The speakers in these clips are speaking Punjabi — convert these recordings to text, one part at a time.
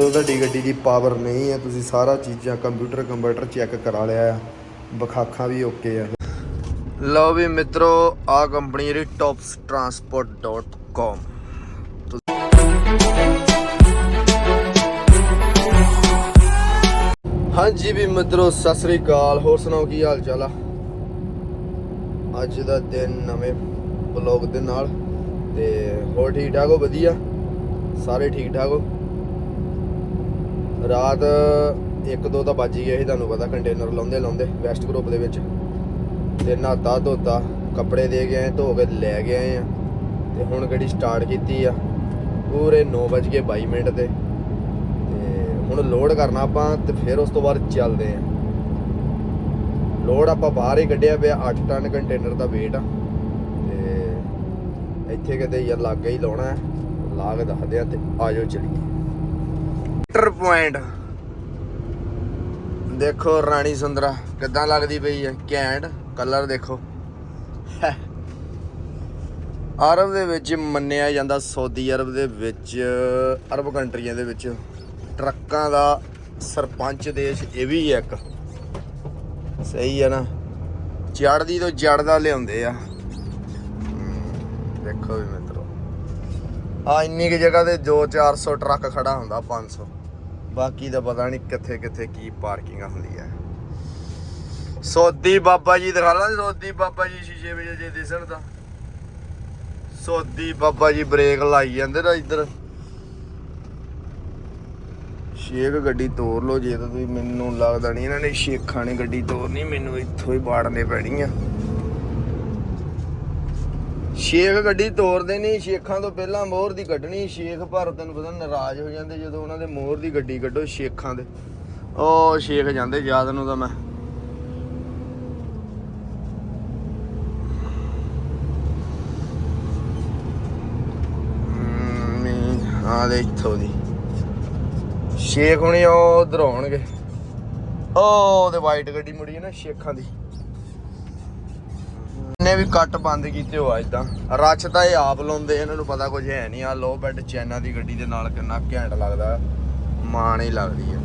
ਤੁਹਾਡੀ ਗੱਡੀ ਦੀ ਪਾਵਰ ਨਹੀਂ ਹੈ, ਤੁਸੀਂ ਸਾਰਾ ਚੀਜ਼ਾਂ ਕੰਪਿਊਟਰ ਕੰਪਿਊਟਰ ਚੈੱਕ ਕਰਾ ਲਿਆ ਆ। ਬਖਾਖਾਂ ਵੀ ਓਕੇ ਆ। ਲਓ ਵੀ ਮਿੱਤਰੋ ਆ ਕੰਪਨੀ ਜਿਹੜੀ topstransport.com ਹਾਂਜੀ ਵੀ ਮਿੱਤਰੋ, ਸਤਿ ਸ੍ਰੀ ਅਕਾਲ। ਹੋਰ ਸੁਣਾਓ, ਕੀ ਹਾਲ ਚਾਲ ਆ? ਅੱਜ ਦਾ ਦਿਨ, ਨਵੇਂ ਬਲੌਗ ਦੇ ਨਾਲ। ਤੇ ਹੋਰ ਠੀਕ ਠਾਕ ਹੋ? ਵਧੀਆ? ਸਾਰੇ ਠੀਕ ਠਾਕ ਹੋ? ਰਾਤ 1-2 ਤਾਂ ਵੱਜ ਹੀ ਗਏ ਸੀ, ਤੁਹਾਨੂੰ ਪਤਾ ਕੰਟੇਨਰ ਲਾਉਂਦੇ ਲਾਉਂਦੇ ਵੈਸਟ ਗਰੁੱਪ ਦੇ ਵਿੱਚ। ਤੇ ਨਹਾਤਾ ਧੋਤਾ, ਕੱਪੜੇ ਦੇ ਕੇ ਆਏ, ਧੋ ਕੇ ਲੈ ਕੇ ਆਏ ਆ। ਤੇ ਹੁਣ ਗੱਡੀ ਸਟਾਰਟ ਕੀਤੀ ਆ। ਪੂਰੇ 9:22 ਮਿੰਟ ਤੇ। ਤੇ ਹੁਣ ਲੋਡ ਕਰਨਾ ਆਪਾਂ, ਤੇ ਫਿਰ ਉਸ ਤੋਂ ਬਾਅਦ ਚੱਲਦੇ ਆ। ਲੋਡ ਆਪਾਂ ਬਾਹਰ ਹੀ ਕੱਢਿਆ ਪਿਆ 8 ਟਨ ਕੰਟੇਨਰ ਦਾ weight ਆ। ਤੇ ਇੱਥੇ ਕਿਤੇ ਯਾਰ ਲਾਗੇ ਹੀ ਲਾਉਣਾ ਲਾ ਕੇ ਦੱਸਦੇ ਆ ਤੇ ਆਜੋ ਚਲੀਏ। ਮੀਟਰ ਪੁਆਇੰਟ ਦੇਖੋ ਰਾਣੀ ਸੁੰਦਰਾ, ਕਿੱਦਾਂ ਲੱਗਦੀ ਪਈ ਹੈ? ਘੈਂਟ ਕਲਰ ਦੇਖੋ। ਅਰਬ ਦੇ ਵਿੱਚ ਮੰਨਿਆ ਜਾਂਦਾ ਸਾਊਦੀ ਅਰਬ ਦੇ ਵਿੱਚ, ਅਰਬ ਕੰਟਰੀਆਂ ਦੇ ਵਿੱਚ ਟਰੱਕਾਂ ਦਾ ਸਰਪੰਚ ਦੇਸ਼ ਇਹ ਵੀ ਹੈ ਇੱਕ। ਸਹੀ ਹੈ ਨਾ? ਜੜਦੀ ਤੋਂ ਜੜਦਾ ਲਿਆਉਂਦੇ ਆ। ਦੇਖੋ ਵੀ ਮਿੱਤਰੋ। ਆ ਇੰਨੀ ਕਿ ਜਗ੍ਹਾ ਤੇ 2-400 ਟਰੱਕ ਖੜਾ ਹੁੰਦਾ 500 ਬਾਕੀ ਦਾ ਪਤਾ ਨਹੀਂ ਕਿੱਥੇ ਕਿੱਥੇ ਕੀ ਪਾਰਕਿੰਗ ਹੁੰਦੀ ਹੈ ਸੋਦੀ ਬਾਬਾ ਜੀ ਦਿਖਾ ਲਾਂ, ਸੋਦੀ ਬਾਬਾ ਜੀ ਸ਼ੀਸ਼ੇ ਵਿੱਚ ਜੇ ਦਿਸਣ ਤਾਂ। ਸੋਦੀ ਬਾਬਾ ਜੀ ਬ੍ਰੇਕ ਲਾਈ ਜਾਂਦੇ ਨਾ ਇੱਧਰ। ਸ਼ੇਖ ਗੱਡੀ ਤੋੜ ਲੋ ਜੇ ਤਾਂ ਤੁਸੀਂ, ਮੈਨੂੰ ਲੱਗਦਾ ਨਹੀਂ ਇਹਨਾਂ ਨੇ ਸ਼ੇਖਾਂ ਨੇ ਗੱਡੀ ਤੋੜਨੀ ਮੈਨੂੰ ਇੱਥੋਂ ਹੀ ਬਾੜਨੇ ਪੈਣੀ ਆ ਸ਼ੇਖ ਗੱਡੀ ਤੋਰਦੇ ਨਹੀਂ ਸ਼ੇਖਾਂ ਤੋਂ ਪਹਿਲਾਂ ਮੋਹਰ ਦੀ ਕੱਢਣੀ ਸ਼ੇਖ ਪਰ ਤੈਨੂੰ ਪਤਾ ਨਾਰਾਜ਼ ਹੋ ਜਾਂਦੇ ਜਦੋਂ ਉਹਨਾਂ ਦੇ ਮੋਹਰ ਦੀ ਗੱਡੀ ਕੱਢੋ ਸ਼ੇਖਾਂ ਦੇ। ਉਹ ਸ਼ੇਖ ਜਾਂਦੇ ਯਾਦ ਨੂੰ ਤਾਂ ਮੈਂ। ਆ ਦੇ ਇੱਥੋਂ ਦੀ। ਸ਼ੇਖ ਹੁਣੀ ਉਹ ਉਧਰ ਆਉਣਗੇ। ਉਹ ਤੇ ਵਾਈਟ ਗੱਡੀ ਮੁੜੀ ਨਾ ਸ਼ੇਖਾਂ ਦੀ। ਨੇ ਵੀ ਕੱਟ ਬੰਦ ਕੀਤੇ ਹੋ ਇਦਾਂ ਰੱਛ ਤਾਂ ਇਹ ਆਪ ਲਾਉਂਦੇ, ਇਹਨਾਂ ਨੂੰ ਪਤਾ ਕੁਝ ਹੈ ਨਹੀਂ ਆ। ਲੋ ਬੈਡ ਚੈਨਾ ਦੀ ਗੱਡੀ ਦੇ ਨਾਲ ਕਿੰਨਾ ਘੈਂਟ ਲੱਗਦਾ। ਮਾਣ ਹੀ ਲੱਗਦੀ ਹੈ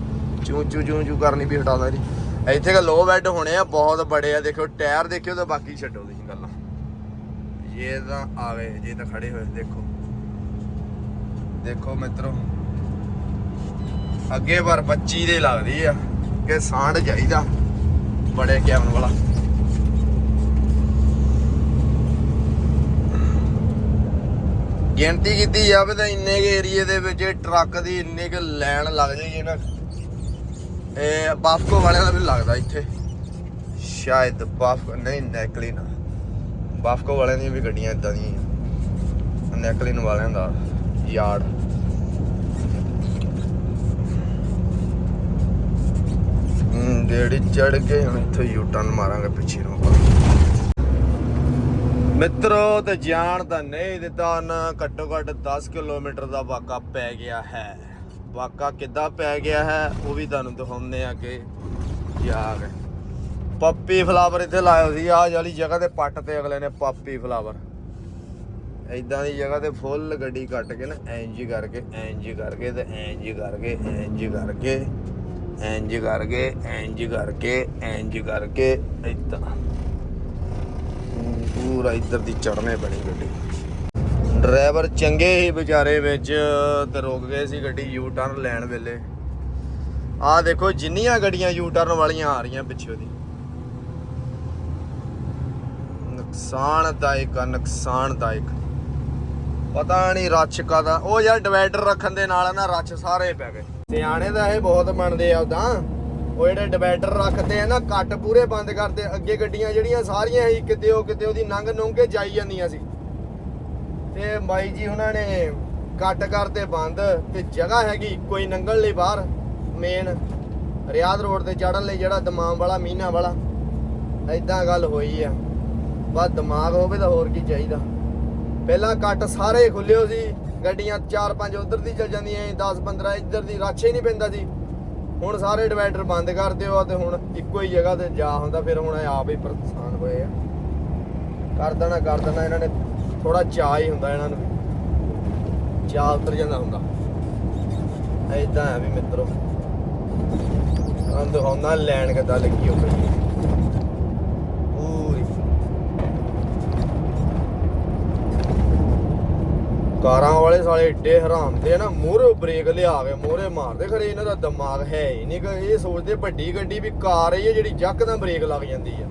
ਚੂ ਚੂ ਚੂ ਚੂ ਕਰਨੀ ਵੀ ਹਟਾਉਂਦਾ ਨਹੀਂ ਇੱਥੇ ਕਿ ਲੋ ਬੈਡ ਹੋਣੇ ਆ, ਬਹੁਤ ਬੜੇ ਆ। ਦੇਖੋ ਟਾਇਰ ਦੇਖਿਓ ਤੇ ਬਾਕੀ ਛੱਡੋ ਤੁਸੀਂ ਗੱਲਾਂ। ਇਹ ਤਾਂ ਆਵੇ, ਜੇ ਤਾਂ ਖੜੇ ਹੋਏ, ਦੇਖੋ। ਦੇਖੋ ਮਿੱਤਰੋ। ਅੱਗੇ ਪਰ 25 ਦੇ ਲੱਗਦੀ ਆ ਕਿ ਸਾਂਢ ਚਾਹੀਦਾ ਬੜੇ ਕੈਮਨ ਵਾਲਾ। ਗਿਣਤੀ ਕੀਤੀ ਜਾਵੇ ਤਾਂ ਇੰਨੇ ਕੇ ਏਰੀਏ ਦੇ ਵਿੱਚ ਟਰੱਕ ਦੀ ਇੰਨੇ ਕੁ ਲਾਈਨ ਲੱਗ ਜਾਈ ਹੈ ਨਾ। ਇਹ ਬਾਫਕੋ ਵਾਲਿਆਂ ਦਾ ਵੀ ਲੱਗਦਾ ਇੱਥੇ। ਸ਼ਾਇਦ ਬਾਫਕੋ ਨਹੀਂ ਨੈਕਲਿਨ ਬਾਫਕੋ ਵਾਲਿਆਂ ਦੀਆਂ ਵੀ ਗੱਡੀਆਂ ਇਦਾਂ ਦੀਆਂ ਨੈਕਲੀਨ ਵਾਲਿਆਂ ਦਾ ਯਾਰਡ। ਹੂੰ, ਜਿਹੜੀ ਚੜ ਕੇ ਹੁਣ ਇੱਥੋਂ ਯੂ ਟਰਨ ਮਾਰਾਂਗੇ, ਪਿੱਛੇ ਨੂੰ ਆਪਾਂ। ਮਿੱਤਰੋ, ਤੇ ਜਾਣ ਤਾਂ ਨਹੀਂ ਦਿੱਤਾ ਨਾ ਘੱਟੋ ਘੱਟ 10 ਕਿਲੋਮੀਟਰ ਦਾ ਵਾਕਾ ਪੈ ਗਿਆ ਹੈ। ਵਾਕਾ ਕਿੱਦਾਂ ਪੈ ਗਿਆ ਹੈ, ਉਹ ਵੀ ਤੁਹਾਨੂੰ ਦਿਖਾਉਂਦੇ ਆ ਕਿ ਜਾ ਕੇ ਪੱਪੀ ਫਲਾਵਰ ਇੱਥੇ ਲਾਇਆ ਸੀ, ਆਹ ਵਾਲੀ ਜਗ੍ਹਾ ਤੇ ਪੱਟ ਤੇ ਅਗਲੇ ਨੇ ਪੱਪੀ ਫਲਾਵਰ ਇਦਾਂ ਦੀ ਜਗ੍ਹਾ ਤੇ ਫੁੱਲ ਗੱਡੀ ਕੱਟ ਕੇ ਨਾ, ਇੰਜ ਕਰਕੇ ਇੰਜ ਕਰਕੇ ਤੇ ਇੰਜ ਕਰਕੇ ਇੰਜ ਕਰਕੇ ਇੰਜ ਕਰਕੇ ਇੰਜ ਕਰਕੇ ਇੰਜ ਕਰਕੇ ਇਦਾਂ ਪੂਰਾ ਇੱਧਰ ਦੀ ਚੜਨੇ ਪੈਣੀ ਗੱਡੀ। ਡਰਾਈਵਰ ਚੰਗੇ ਹੀ ਵਿਚਾਰੇ ਵਿੱਚ ਤੇ ਰੁਕ ਗਏ ਸੀ ਗੱਡੀ ਯੂ ਟਰਨ ਲੈਣ ਵੇਲੇ। ਆਹ ਦੇਖੋ, ਜਿੰਨੀਆਂ ਗੱਡੀਆਂ ਯੂ ਟਰਨ ਵਾਲੀਆਂ ਆ ਰਹੀਆਂ ਪਿੱਛੇ ਦੀ। ਨੁਕਸਾਨਦਾਇਕ ਆ, ਨੁਕਸਾਨਦਾਇਕ। ਪਤਾ ਨਹੀਂ ਰੱਛ ਕਾਦਾ ਉਹ ਯਾਰ ਡਿਵਾਈਡਰ ਰੱਖਣ ਦੇ ਨਾਲ ਨਾ ਰੱਛ ਸਾਰੇ ਪੈ ਗਏ। ਸਿਆਣੇ ਦਾ ਇਹ ਬਹੁਤ ਮੰਨਦੇ ਆ ਉਦਾਂ। ਉਹ ਜਿਹੜੇ ਡਿਵਾਈਡਰ ਰੱਖਦੇ ਆ ਨਾ, ਕੱਟ ਪੂਰੇ ਬੰਦ ਕਰਦੇ ਅੱਗੇ ਗੱਡੀਆਂ ਜਿਹੜੀਆਂ ਸਾਰੀਆਂ ਹੀ ਕਿਤੇ ਉਹ ਕਿਤੇ ਉਹਦੀ ਨੰਗ ਨੁੰਗ ਕੇ ਜਾਈ ਜਾਂਦੀਆਂ ਸੀ। ਤੇ ਬਾਈ ਜੀ ਉਹਨਾਂ ਨੇ ਕੱਟ ਕਰਤੇ ਬੰਦ ਤੇ ਜਗ੍ਹਾ ਹੈਗੀ, ਕੋਈ ਨੰਗਲ ਲਈ ਬਾਹਰ ਮੇਨ ਰਿਆਦ ਰੋਡ ਤੇ ਚੜਨ ਲਈ ਜਿਹੜਾ ਦਮਾਮ ਵਾਲਾ ਮੀਨਾ ਵਾਲਾ। ਐਦਾਂ ਗੱਲ ਹੋਈ ਆ। ਬਸ ਦਿਮਾਗ ਹੋਵੇ ਤਾਂ ਹੋਰ ਕੀ ਚਾਹੀਦਾ। ਪਹਿਲਾਂ ਕੱਟ ਸਾਰੇ ਖੁੱਲਿਓ ਸੀ, ਗੱਡੀਆਂ 4-5 ਉਧਰ ਦੀ ਚੱਲ ਜਾਂਦੀਆਂ 10-15 ਇੱਧਰ ਦੀ ਰਾਛੇ ਹੀ ਨਹੀਂ ਪੈਂਦਾ ਸੀ। ਹੁਣ ਸਾਰੇ ਡਿਵਾਈਡਰ ਬੰਦ ਕਰ ਦਿਓ ਆ ਤੇ ਹੁਣ ਇੱਕੋ ਹੀ ਜਗ੍ਹਾ ਤੇ ਜਾ ਹੁੰਦਾ, ਫਿਰ ਹੁਣ ਇਹ ਆਪ ਹੀ ਪਰੇਸ਼ਾਨ ਹੋਏ ਆ। ਕਰ ਦੇਣਾ ਕਰ ਦੇਣਾ, ਇਹਨਾਂ ਨੇ ਥੋੜਾ ਚਾਹ ਹੀ ਹੁੰਦਾ ਇਹਨਾਂ ਨੂੰ ਚਾਹ ਉਤਰ ਜਾਂਦਾ ਹੁੰਦਾ। ਐਦਾਂ ਆ ਵੀ ਮਿੱਤਰੋ। ਅੰਦ ਹੋਣਾ ਲੈਣ ਕਿੱਦਾਂ ਲੱਗੀ ਹੋ ਪਈ ਪੂਰੀ ਕਾਰਾਂ ਵਾਲੇ ਸਾਲੇ ਏਡੇ ਹਰਾਮ ਦੇ ਨਾ, ਮੂਹਰੇ ਬ੍ਰੇਕ ਲਿਆ ਕੇ ਮੂਹਰੇ ਮਾਰਦੇ, ਖਰੇ ਇਹਨਾਂ ਦਾ ਦਿਮਾਗ ਹੈ ਹੀ ਨਹੀਂ ਕਿ ਇਹ ਸੋਚਦੇ ਵੱਡੀ ਗੱਡੀ ਵੀ ਕਾਰ ਹੀ ਹੈ ਜਿਹੜੀ ਜੱਕਦਮ ਬ੍ਰੇਕ ਲੱਗ ਜਾਂਦੀ ਆ।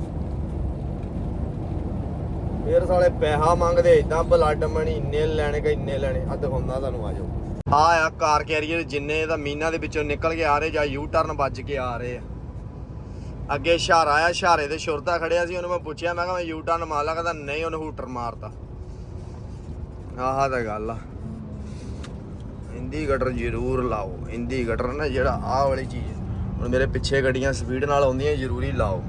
ਫੇਰ ਸਾਲੇ ਪੈਸਾ ਮੰਗਦੇ ਇਦਾਂ ਬਲੱਡ ਮਣੀ ਇੰਨੇ ਲੈਣੇ ਕਿ ਇੰਨੇ ਲੈਣੇ ਆ ਦਿਖਾਉਂਦਾ ਤੁਹਾਨੂੰ ਆ ਜਾਓ। ਆ ਆ ਕਾਰ ਕੈਰੀਅਰ ਜਿੰਨੇ ਦਾ ਮੀਨਾ ਦੇ ਵਿੱਚੋਂ ਨਿਕਲ ਕੇ ਆ ਰਹੇ ਜਾਂ ਯੂ ਟਰਨ ਵੱਜ ਕੇ ਆ ਰਹੇ ਆ। ਅੱਗੇ ਇਸ਼ਾਰਾ ਆਇਆ ਇਸ਼ਾਰੇ ਤੇ ਸ਼ੁਰਤਾ ਖੜਿਆ ਸੀ, ਉਹਨੂੰ ਮੈਂ ਪੁੱਛਿਆ, ਮੈਂ ਕਿਹਾ ਮੈਂ ਯੂ ਟਰਨ ਮਾਰ ਲਾ, ਕਹਿੰਦਾ ਨਹੀਂ, ਉਹਨੇ ਹੂਟਰ ਮਾਰਤਾ। ਆਹ ਤਾਂ ਗੱਲ ਆ। ਇੰਦੀ ਗਟਰ ਜ਼ਰੂਰ ਲਾਓ। ਇੰਦੀ ਗਟਰ ਨਾ ਜਿਹੜਾ ਆਹ ਵਾਲੀ ਚੀਜ਼, ਹੁਣ ਮੇਰੇ ਪਿੱਛੇ ਗੱਡੀਆਂ ਸਪੀਡ ਨਾਲ ਆਉਂਦੀਆਂ, ਜ਼ਰੂਰੀ ਲਾਓ।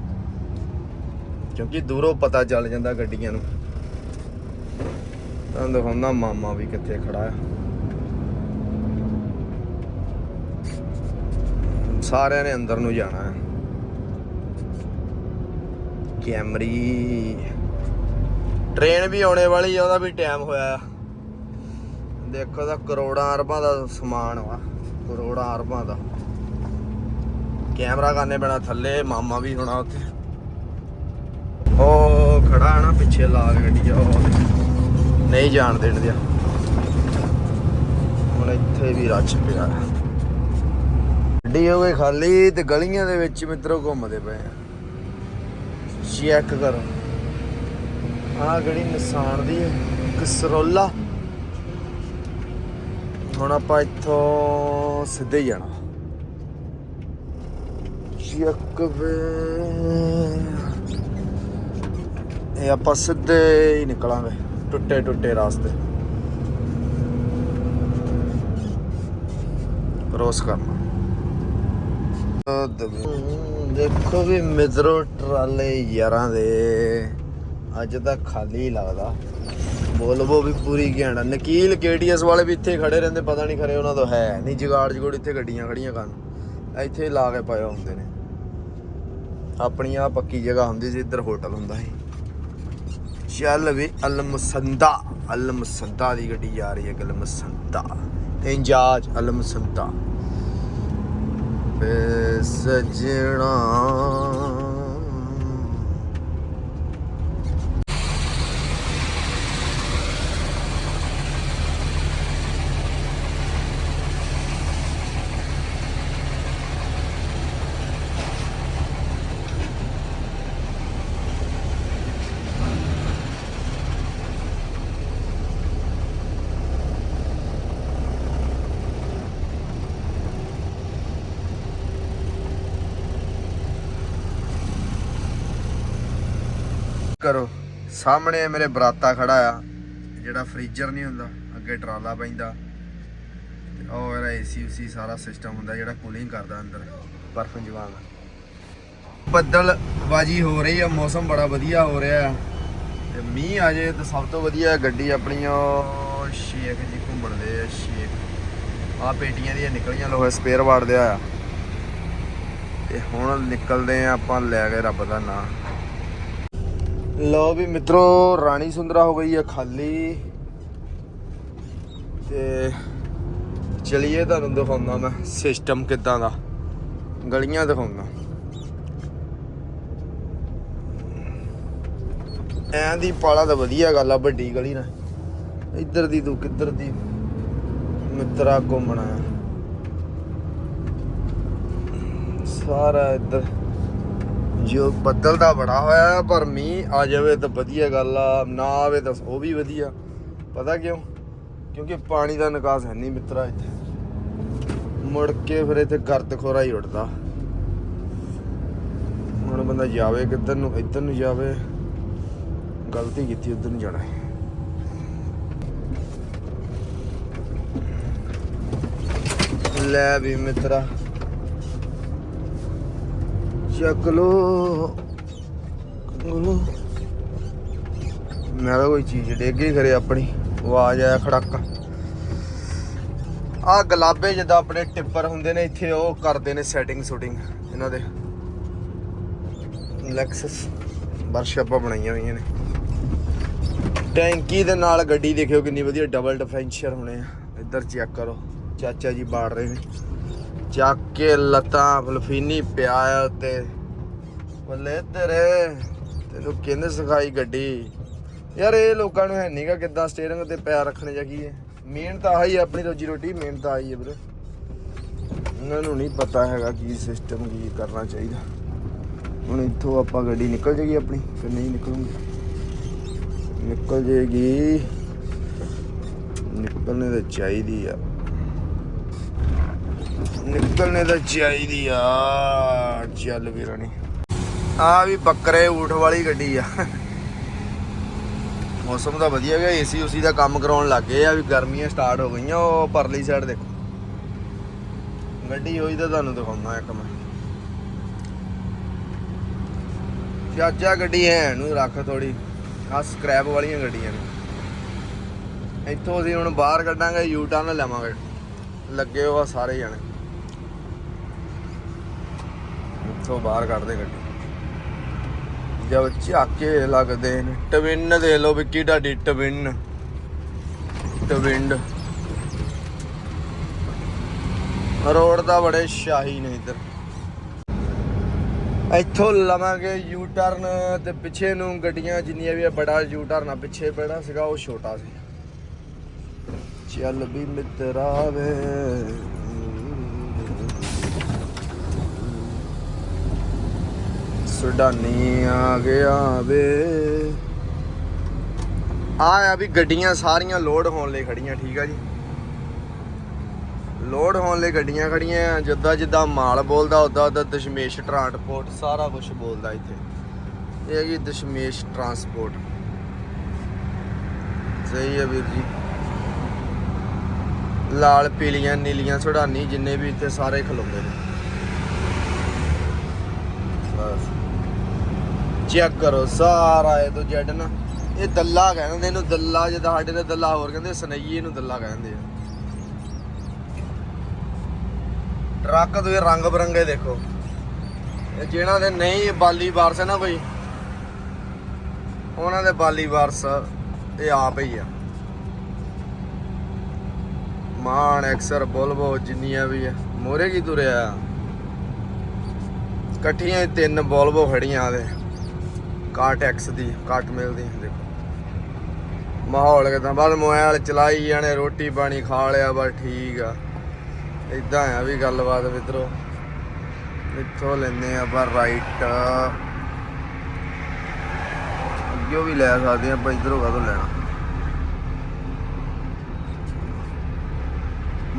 ਕਿਉਂਕਿ ਦੂਰੋਂ ਪਤਾ ਚੱਲ ਜਾਂਦਾ ਗੱਡੀਆਂ ਨੂੰ। ਤਾਂ ਦਿਖਾਉਂਦਾ ਮਾਮਾ ਵੀ ਕਿੱਥੇ ਖੜਾ ਆ। ਸਾਰਿਆਂ ਨੇ ਅੰਦਰ ਨੂੰ ਜਾਣਾ ਹੈ ਕੈਮਰੀ। ਟ੍ਰੇਨ ਵੀ ਆਉਣੇ ਵਾਲੀ ਆ, ਉਹਦਾ ਵੀ ਟਾਈਮ ਹੋਇਆ ਆ। ਦੇਖੋ ਤਾਂ ਕਰੋੜਾਂ ਅਰਬਾਂ ਦਾ ਸਮਾਨ ਵਾ, ਕਰੋੜਾਂ ਅਰਬਾਂ ਦਾ। ਕੈਮਰਾ ਕਰਨੇ ਪੈਣਾ ਥੱਲੇ, ਮਾਮਾ ਵੀ ਹੋਣਾ ਉੱਥੇ। ਉਹ ਖੜਾ ਹੈ ਨਾ ਪਿੱਛੇ ਲਾਲ ਗੱਡੀ ਆ ਨਹੀਂ ਜਾਣ ਦੇਣ ਦਿਆ। ਹੁਣ ਇੱਥੇ ਵੀ ਰੱਛ ਪਿਆ। ਗੱਡੀ ਹੋ ਗਈ ਖਾਲੀ ਤੇ ਗਲੀਆਂ ਦੇ ਵਿੱਚ ਮਿੱਤਰੋ ਘੁੰਮਦੇ ਪਏ ਆ। ਚੈੱਕ ਕਰੋ। ਆਹ ਗੜੀ ਨਿਸ਼ਾਨ ਦੀ ਹੈ ਕਸਰੋਲਾ ਹੁਣ ਆਪਾਂ ਇੱਥੋਂ ਸਿੱਧੇ ਹੀ ਜਾਣਾ। ਚੈੱਕ ਇਹ ਆਪਾਂ ਸਿੱਧੇ ਹੀ ਨਿਕਲਾਂਗੇ, ਟੁੱਟੇ ਟੁੱਟੇ ਰਾਸਤੇ। ਕ੍ਰੋਸ ਕਰਨਾ। ਦੇਖੋ ਵੀ ਮਿੱਤਰੋ, ਟਰਾਲੇ ਯਾਰਾਂ ਦੇ, ਅੱਜ ਤਾਂ ਖਾਲੀ ਲੱਗਦਾ। ਬੋਲਬੋ ਵੀ ਪੂਰੀ ਘੈਂਟ ਨਕੀਲ ਕੇਟੀਐਸ ਵਾਲੇ ਵੀ ਇੱਥੇ ਖੜੇ ਰਹਿੰਦੇ, ਪਤਾ ਨਹੀਂ ਖਰੇ ਉਹਨਾਂ ਤੋਂ ਹੈ ਨਹੀਂ। ਜਗਾੜ ਜਗੋੜ ਇੱਥੇ ਗੱਡੀਆਂ ਖੜੀਆਂ ਕਰਨ। ਇੱਥੇ ਲਾ ਕੇ ਪਾਇਆ ਹੁੰਦੇ ਨੇ। ਆਪਣੀ ਆ ਪੱਕੀ ਜਗ੍ਹਾ ਹੁੰਦੀ ਸੀ, ਇੱਧਰ ਹੋਟਲ ਹੁੰਦਾ ਸੀ। ਚੱਲ ਵੀ ਅਲਮਸੰਦਾ ਅਲਮਸੰਦਾ ਦੀ ਗੱਡੀ ਜਾ ਰਹੀ ਹੈ ਅਲਮਸੰਦਾ। ਇੰਜਾਜ ਅਲਮਸੰਦਾ। ਵੇ ਸਜਣਾ ਕਰੋ ਸਾਹਮਣੇ ਮੇਰੇ ਬਰਾਤਾ ਖੜਾ ਆ, ਜਿਹੜਾ ਫ੍ਰੀਜ਼ਰ ਨਹੀਂ ਹੁੰਦਾ, ਅੱਗੇ ਟਰਾਲਾ ਪੈਂਦਾ। ਤੇ ਉਹ ਇਹਦਾ ਏਸੀ ਉਸੀ ਸਾਰਾ ਸਿਸਟਮ ਹੁੰਦਾ ਜਿਹੜਾ ਕੂਲਿੰਗ ਕਰਦਾ ਅੰਦਰ, ਬਰਫ਼ ਜਵਾਨ। ਬੱਦਲ ਬਾਜੀ ਹੋ ਰਹੀ ਆ, ਮੌਸਮ ਬੜਾ ਵਧੀਆ ਹੋ ਰਿਹਾ ਆ। ਤੇ ਮੀਂਹ ਆ ਜੇ ਤਾਂ ਸਭ ਤੋਂ ਵਧੀਆ ਗੱਡੀ ਆਪਣੀ ਉਹ ਸ਼ੇਖ ਜੀ ਘੁੰਮਣ ਦੇ ਆ, ਸ਼ੇਖ। ਆ ਪੇਟੀਆਂ ਦੀਆਂ ਨਿਕਲੀਆਂ, ਲੋਹੇ ਸਪੇਅਰ ਵਾਰਡ ਆ। ਤੇ ਹੁਣ ਨਿਕਲਦੇ ਆ ਆਪਾਂ ਲੈ ਕੇ ਰੱਬ ਦਾ ਨਾਂ। ਲੋ ਵੀ ਮਿੱਤਰੋ, ਰਾਣੀ ਸੁੰਦਰਾ ਹੋ ਗਈ ਹੈ ਖਾਲੀ। ਤੇ ਚਲਿਏ ਤੁਹਾਨੂੰ ਦਿਖਾਉਂਦਾ ਮੈਂ ਸਿਸਟਮ ਕਿੱਦਾਂ ਦਾ। ਗਲੀਆਂ ਦਿਖਾਉਂਦਾ ਐਂ ਦੀ ਪਾਲਾ ਤਾਂ ਵਧੀਆ ਗੱਲ ਆ, ਵੱਡੀ ਗਲੀ ਨਾ। ਇੱਧਰ ਦੀ ਤੂੰ ਕਿੱਧਰ ਦੀ ਮਿੱਤਰਾ ਘੁੰਮਣਾ। ਸਾਰਾ ਇੱਧਰ। ਜੋ ਬੱਦਲ ਦਾ ਬੜਾ ਹੋਇਆ, ਪਰ ਮੀਂਹ ਆ ਜਾਵੇ ਤਾਂ ਵਧੀਆ ਗੱਲ ਆ, ਨਾ ਆਵੇ ਤਾਂ ਉਹ ਵੀ ਵਧੀਆ। ਪਤਾ ਕਿਉਂ? ਕਿਉਂਕਿ ਪਾਣੀ ਦਾ ਨਿਕਾਸ ਹੈ ਨਹੀਂ ਮਿੱਤਰਾ ਇੱਥੇ। ਮੁੜ ਕੇ ਫਿਰ ਇੱਥੇ ਗਰਦ ਖੋਰਾ ਹੀ ਉੱਡਦਾ। ਹੁਣ ਬੰਦਾ ਜਾਵੇ ਕਿੱਧਰ ਨੂੰ, ਇੱਧਰ ਨੂੰ ਜਾਵੇ, ਗਲਤੀ ਕੀਤੀ, ਉੱਧਰ ਨੂੰ ਜਾਣਾ ਹੈ। ਲੈ ਵੀ ਮਿੱਤਰਾ। ਚੱਕ ਲੋ ਲੋ ਮੈਂ ਕਿਹਾ ਕੋਈ ਚੀਜ਼ ਡਿੱਗ ਗਈ ਖਰੇ ਆਪਣੀ। ਆਵਾਜ਼ ਆਇਆ ਖੜਾਕਾ। ਆ ਗਲਾਬੇ ਜਿੱਦਾਂ ਆਪਣੇ ਟਿੱਪਰ ਹੁੰਦੇ ਨੇ, ਇੱਥੇ ਉਹ ਕਰਦੇ ਨੇ ਸੈਟਿੰਗ ਸ਼ੂਟਿੰਗ ਇਹਨਾਂ ਦੇ। ਲੈਕਸਸ ਵਰਕਸ਼ਾਪਾਂ ਬਣਾਈਆਂ ਹੋਈਆਂ ਨੇ। ਟੈਂਕੀ ਦੇ ਨਾਲ ਗੱਡੀ ਦੇਖਿਓ ਕਿੰਨੀ ਵਧੀਆ ਡਬਲ ਡਿਫੈਂਸ਼ਰ ਹੋਣੇ ਆ। ਇੱਧਰ ਚੈੱਕ ਕਰੋ। ਚਾਚਾ ਜੀ ਬਾੜ ਰਹੇ ਨੇ। ਚੱਕ ਕੇ ਲੱਤਾਂ ਫਲਫੀਨੀ ਪਿਆ ਆ ਉੱਤੇ। ਬੱਲੇ ਤੇਰੇ ਤੈਨੂੰ ਕਿਹਨੇ ਸਿਖਾਈ ਗੱਡੀ? ਯਾਰ ਇਹ ਲੋਕਾਂ ਨੂੰ ਹੈ ਨਹੀਂਗਾ ਕਿੱਦਾਂ ਸਟੀਅਰਿੰਗ ਤੇ ਪੈਰ ਰੱਖਣੇ ਜਾਂ ਮਿਹਨਤ ਆਹੀ ਹੈ ਆਪਣੀ ਰੋਜੀ ਰੋਟੀ, ਮਿਹਨਤ ਆਹੀ ਹੈ ਵੀਰੇ। ਉਹਨਾਂ ਨੂੰ ਨਹੀਂ ਪਤਾ ਹੈਗਾ ਕੀ ਸਿਸਟਮ ਕੀ ਕਰਨਾ ਚਾਹੀਦਾ। ਹੁਣ ਇੱਥੋਂ ਆਪਾਂ ਗੱਡੀ ਨਿਕਲ ਜੇਗੀ ਆਪਣੀ, ਫਿਰ ਨਹੀਂ ਨਿਕਲੂਗੀ। ਨਿਕਲ ਜੇਗੀ, ਨਿਕਲਣੇ ਤਾਂ ਚਾਹੀਦੀ ਆ। ਨਿਕਲਣੇ ਤਾਂ ਚਾਹੀਦੀ ਆ, ਚੱਲ ਵੀਰਾਣੀ ਆ ਵੀ ਬੱਕਰੇ ਊਠ ਵਾਲੀ ਗੱਡੀ ਆ। ਮੌਸਮ ਤਾਂ ਵਧੀਆ ਗਿਆ ਏਸੀ ਉਸੀ ਦਾ ਕੰਮ ਕਰਾਉਣ ਲੱਗ ਗਏ ਆ, ਵੀ ਗਰਮੀਆਂ ਸਟਾਰਟ ਹੋ ਗਈਆਂ, ਉਹ ਪਰਲੀ ਸਾਈਡ ਦੇਖੋ। ਗੱਡੀ ਹੋਈ ਤਾਂ ਤੁਹਾਨੂੰ ਦਿਖਾਉਣਾ ਇੱਕ ਮੈਂ। ਚਾਚਾ ਗੱਡੀ ਹੈ ਨੂੰ ਰੱਖ ਥੋੜੀ ਆ ਸਕ੍ਰੈਪ ਵਾਲੀਆਂ ਗੱਡੀਆਂ ਨੇ। ਇੱਥੋਂ ਅਸੀਂ ਹੁਣ ਬਾਹਰ ਕੱਢਾਂਗੇ ਯੂ ਟਰਨ ਲਵਾਂਗੇ। ਲੱਗੇ ਹੋ ਸਾਰੇ ਜਣੇ। ਇੱਥੋਂ ਬਾਹਰ ਕੱਢਦੇ ਗੱਡੀ। ਜਦ ਝਾਕੇ ਲੱਗਦੇ ਨੇ। ਟਵਿਨ ਦੇ ਲੋ ਵਿੱਕੀ ਢਾਡੀ ਟਵਿਨ। ਟਵਿੰਡ। ਰੋਡ ਦਾ ਬੜੇ ਸ਼ਾਹੀ ਨੇ ਇੱਧਰ। ਇੱਥੋਂ ਲਵਾਂਗੇ ਯੂ ਟਰਨ ਤੇ ਪਿੱਛੇ ਨੂੰ ਗੱਡੀਆਂ ਜਿੰਨੀਆਂ ਵੀ ਆ, ਬੜਾ ਯੂ ਟਰਨ ਆ, ਪਿੱਛੇ ਬੜਾ ਸੀਗਾ, ਉਹ ਛੋਟਾ ਸੀ। ਚੱਲ ਵੀ ਮਿੱਤਰਾ ਵੇ ਸੁਡਾਨੀ ਆ ਗਿਆ ਵੇ ਆ ਵੀ ਗੱਡੀਆਂ ਸਾਰੀਆਂ ਲੋਡ ਹੋਣ ਲਈ ਖੜੀਆਂ, ਠੀਕ ਆ ਜੀ। ਲੋਡ ਹੋਣ ਲਈ ਗੱਡੀਆਂ ਖੜੀਆਂ ਜਿੱਦਾਂ ਜਿੱਦਾਂ ਮਾਲ ਬੋਲਦਾ, ਉਦਾਂ ਉਦਾਂ ਦਸ਼ਮੇਸ਼ ਟਰਾਂਸਪੋਰਟ ਸਾਰਾ ਕੁਝ ਬੋਲਦਾ ਇੱਥੇ। ਇਹ ਹੈਗੀ ਦਸ਼ਮੇਸ਼ ਟਰਾਂਸਪੋਰਟ ਸਹੀ ਹੈ ਵੀਰ ਜੀ। ਲਾਲ, ਪੀਲੀਆਂ, ਨੀਲੀਆਂ ਸੁਡਾਨੀ ਜਿੰਨੇ ਵੀ ਇੱਥੇ ਸਾਰੇ ਖਲੋਂਦੇ ਨੇ। ਚੈੱਕ ਕਰੋ, ਸਾਰਾ ਇਹ ਤੋਂ ਜੈਡ ਨਾ। ਇਹ ਦੱਲਾ ਕਹਿੰਦੇ ਇਹਨੂੰ, ਦੱਲਾ ਜਿੱਦਾਂ ਸਾਡੇ ਤੇ ਦੱਲਾ ਹੋਰ ਕਹਿੰਦੇ, ਸਨਈਏ ਨੂੰ ਦੱਲਾ ਕਹਿੰਦੇ ਆ। ਟਰੱਕ ਦੇ ਰੰਗ ਬਰੰਗੇ ਦੇਖੋ। ਇਹ ਜਿਹਨਾਂ ਦੇ ਨਹੀਂ ਬਾਲੀ ਵਾਰਸ ਹੈ ਨਾ ਕੋਈ। ਉਹਨਾਂ ਦੇ ਬਾਲੀ ਵਾਰਸ ਇਹ ਆਪ ਹੀ ਆ। ਮਾਨ ਐਕਸਰ ਬੋਲਵੋ ਜਿੰਨੀਆਂ ਵੀ ਆ। ਮੋਰੇ ਕੀ ਤੁਰਿਆ? ਇਕੱਠੀਆਂ ਹੀ ਤਿੰਨ ਬੋਲਬੋ ਖੜੀਆਂ ਦੇ ਕਾਟ ਐਕਸ ਦੀ, ਕਾਟ ਮਿਲਦੀ ਦੇਖੋ। ਮਾਹੌਲ ਕਿਦਾਂ? ਬਾਅਦ ਮੋਬਾਈਲ ਚਲਾਈ ਜਾਣੇ, ਰੋਟੀ ਪਾਣੀ ਖਾ ਲਿਆ, ਬਸ ਠੀਕ ਆ। ਇਦਾਂ ਆ ਵੀ ਗੱਲਬਾਤ ਮਿੱਤਰੋ। ਇੱਥੋਂ ਲੈਨੇ ਆਪਾਂ ਰਾਈਟ ਅੱਗੇ ਵੀ ਲੈ ਸਕਦੇ ਆਪਾਂ ਇਧਰੋਂ ਕਾਹਤੋਂ ਲੈਣਾ?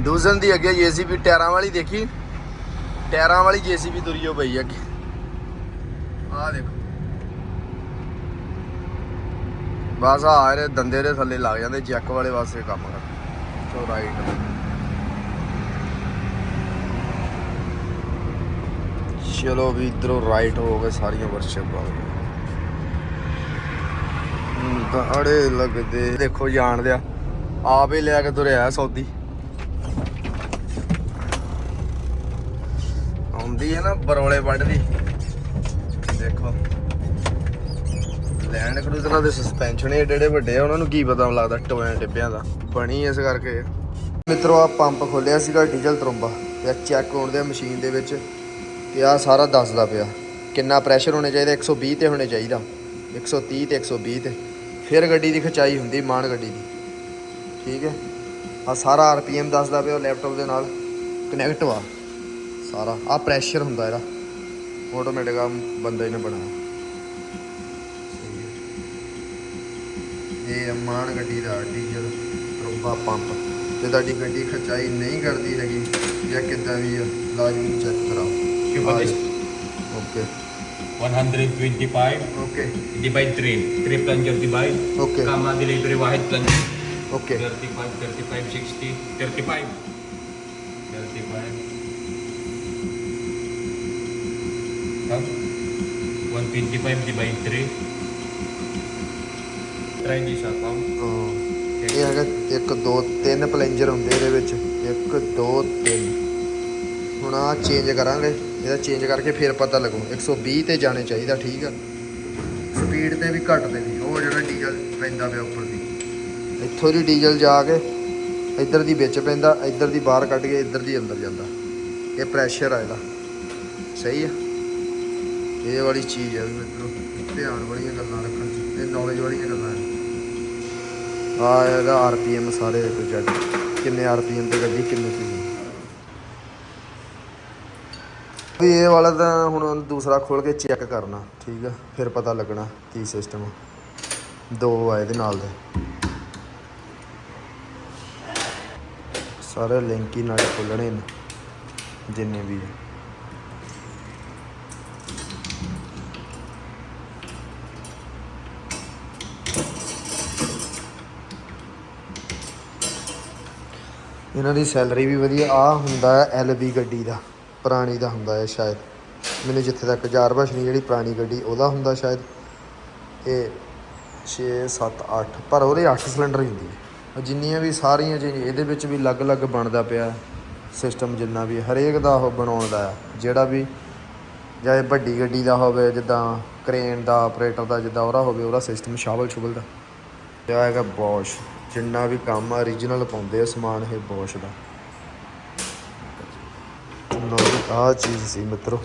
ਡੂਜ਼ਨ ਦੀ ਅੱਗੇ ਜੀਸੀਬੀ ਟਾਇਰਾਂ ਵਾਲੀ ਦੇਖੀ। ਟਾਇਰਾਂ ਵਾਲੀ ਜੀਸੀਬੀ ਤੁਰੀਓ ਪਈ ਅੱਗੇ। ਆਹ ਦੇਖੋ। ਬਸ ਆ, ਇਹਦੇ ਦੰਦੇ ਦੇ ਥੱਲੇ ਲੱਗ ਜਾਂਦੇ, ਜੈਕ ਵਾਲੇ ਪਾਸੇ ਕੰਮ ਕਰ ਸੋ ਰਾਈਟ ਚਲੋ ਵੀ ਇਧਰੋਂ ਰਾਈਟ ਹੋ ਗਏ ਸਾਰੀਆਂ ਵਰਕਸ਼ਾਪਾਂ ਹੂੰ, ਤਾਂ ਅੜੇ ਲੱਗਦੇ। ਦੇਖੋ ਜਾਣਦੇ ਆ, ਆਪ ਹੀ ਲਿਆ ਕੇ ਤੁਰਿਆ ਸੌਦੀ। ਆਉਂਦੀ ਹੈ ਨਾ ਬਰੋਲੇ ਵੱਢਦੀ ਦੇਖੋ। ਲੈਂਡ ਕਰੂਜ਼ਰਾਂ ਦੇ ਸਸਪੈਂਸ਼ਨ ਏਡੇ ਏਡੇ ਵੱਡੇ ਆ, ਉਹਨਾਂ ਨੂੰ ਕੀ ਪਤਾ ਲੱਗਦਾ ਟੋਇਆਂ ਟਿੱਬਿਆਂ ਦਾ। ਬਣੀ ਇਸ ਕਰਕੇ। ਮਿੱਤਰੋ ਆ ਪੰਪ ਖੋਲਿਆ ਸੀਗਾ ਡੀਜ਼ਲ ਤਰੁੰਬਾ। ਤੇ ਚੈੱਕ ਹੋਣ ਦੇ ਮਸ਼ੀਨ ਦੇ ਵਿੱਚ। ਤੇ ਆ ਸਾਰਾ ਦੱਸਦਾ ਪਿਆ। ਕਿੰਨਾ ਪ੍ਰੈਸ਼ਰ ਹੋਣਾ ਚਾਹੀਦਾ 120 ਤੇ ਹੋਣਾ ਚਾਹੀਦਾ। 130 ਤੇ 120 ਤੇ। ਫਿਰ ਗੱਡੀ ਦੀ ਖਚਾਈ ਹੁੰਦੀ ਮਾਨ ਗੱਡੀ ਦੀ। ਠੀਕ ਹੈ ਆ ਸਾਰਾ ਆਰਪੀਐਮ ਦੱਸਦਾ ਪਿਆ ਲੈਪਟਾਪ ਦੇ ਨਾਲ। ਕਨੈਕਟ ਵਾ। ਸਾਰਾ ਆ ਪ੍ਰੈਸ਼ਰ ਹੁੰਦਾ ਇਹਦਾ ਆਟੋਮੈਟਿਕ ਆ ਬੰਦਾ ਨੇ ਬਣਾਇਆ ਇਹ ਮਾਨ ਗੱਡੀ ਦਾ ਡੀਜ਼ਲ ਤਰੁੰਬਾ ਪੰਪ ਤੇ ਤੁਹਾਡੀ ਗੱਡੀ ਖਚਾਈ ਨਹੀਂ ਕਰਦੀ ਹੈਗੀ ਜਾਂ ਕਿੱਦਾਂ ਵੀ ਆ ਲਾਜ਼ਮੀ ਚੈੱਕ ਕਰਾਓ okay 125 okay divide 3. 3 plunger divide. Okay. Kama delivery wahid plunger. Okay 35, 35, 60, 35. 35. 125 divide 3. Try this account. ਇਹ ਹੈਗਾ 1 2 3 ਪਲੇਂਜਰ ਹੁੰਦੇ ਇਹਦੇ ਵਿੱਚ। 1 2 3 ਹੁਣ ਆ ਚੇਂਜ ਕਰਾਂਗੇ। ਇਹਦਾ ਚੇਂਜ ਕਰਕੇ ਫਿਰ ਪਤਾ ਲੱਗੂ। 120 ਤੇ ਜਾਣੇ ਚਾਹੀਦਾ ਠੀਕ ਆ। ਸਪੀਡ ਤੇ ਵੀ ਘੱਟ ਤੇ ਉਹ ਜਿਹੜਾ ਡੀਜ਼ਲ ਪੈਂਦਾ ਪਿਆ ਉੱਪਰ ਦੀ। ਇੱਥੋਂ ਦੀ ਡੀਜ਼ਲ ਜਾ ਕੇ ਇੱਧਰ ਦੀ ਵਿੱਚ ਪੈਂਦਾ ਇੱਧਰ ਦੀ ਬਾਹਰ ਕੱਢ ਕੇ ਇੱਧਰ ਦੀ ਅੰਦਰ ਜਾਂਦਾ। ਇਹ ਪ੍ਰੈਸ਼ਰ ਆ ਇਹਦਾ। ਸਹੀ ਆ? ਇਹ ਵਾਲੀ ਚੀਜ਼ ਹੈ ਵੀ ਮਿੱਤਰੋ ਧਿਆਨ ਵਾਲੀਆਂ ਗੱਲਾਂ ਰੱਖਣ ਚ ਇਹ ਨੌਲੇਜ ਵਾਲੀਆਂ ਗੱਲਾਂ ਆ। ਆ ਇਹਦਾ ਆਰਪੀਐਮ ਸਾਰੇ ਤੋਂ ਜੱਟ, ਕਿੰਨੇ ਆਰਪੀਐਮ ਤੇ ਗੱਡੀ ਕਿੰਨੇ ਸੀ ਵੀ ਇਹ ਵਾਲਾ ਤਾਂ ਹੁਣ ਦੂਸਰਾ ਖੋਲ ਕੇ ਚੈੱਕ ਕਰਨਾ, ਠੀਕ ਆ, ਫਿਰ ਪਤਾ ਲੱਗਣਾ ਕੀ ਸਿਸਟਮ ਦੋ ਆ ਇਹਦੇ ਨਾਲ ਦੇ। ਸਾਰੇ ਲਿੰਕ ਹੀ ਨਾਲ ਖੋਲਣੇ ਨੇ, ਜਿੰਨੇ ਵੀ ਆ। ਇਹਨਾਂ ਦੀ ਸੈਲਰੀ ਵੀ ਵਧੀਆ ਆ ਹੁੰਦਾ ਹੈ ਐਲਬੀ ਗੱਡੀ ਦਾ, ਪੁਰਾਣੀ ਦਾ ਹੁੰਦਾ ਹੈ ਸ਼ਾਇਦ। ਮੈਨੂੰ ਜਿੱਥੇ ਤੱਕ ਜਾਰ ਭਾਸ਼ਣੀ ਜਿਹੜੀ ਪੁਰਾਣੀ ਗੱਡੀ, ਉਹਦਾ ਹੁੰਦਾ ਸ਼ਾਇਦ ਇਹ 6 7 8 ਪਰ ਉਹਦੇ 8 ਸਿਲੰਡਰ ਹੀ ਹੁੰਦੀ ਹੈ ਜਿੰਨੀਆਂ ਵੀ ਸਾਰੀਆਂ ਜੀ ਇਹਦੇ ਵਿੱਚ ਵੀ ਅਲੱਗ-ਅਲੱਗ ਬਣਦਾ ਪਿਆ ਸਿਸਟਮ ਜਿੰਨਾ ਵੀ, ਹਰੇਕ ਦਾ ਉਹ ਬਣਾਉਣ ਦਾ ਜਿਹੜਾ ਵੀ ਜਾਂ ਵੱਡੀ ਗੱਡੀ ਦਾ ਹੋਵੇ, ਜਿੱਦਾਂ ਕ੍ਰੇਨ ਦਾ ਆਪਰੇਟਰ ਦਾ, ਜਿੱਦਾਂ ਉਹਦਾ ਹੋਵੇ, ਉਹਦਾ ਸਿਸਟਮ ਸ਼ਾਵਲ ਸ਼ੁਬਲ ਦਾ। ਇਹ ਹੈਗਾ ਬੋਸ਼ ਜਿੰਨਾ ਵੀ ਕੰਮ ਆ origignal ਪਾਉਂਦੇ ਆ ਸਮਾਨ ਇਹ ਬੋਸ਼ ਦਾ। ਲੋ ਆ ਚੀਜ਼ ਸੀ ਮਿੱਤਰੋ।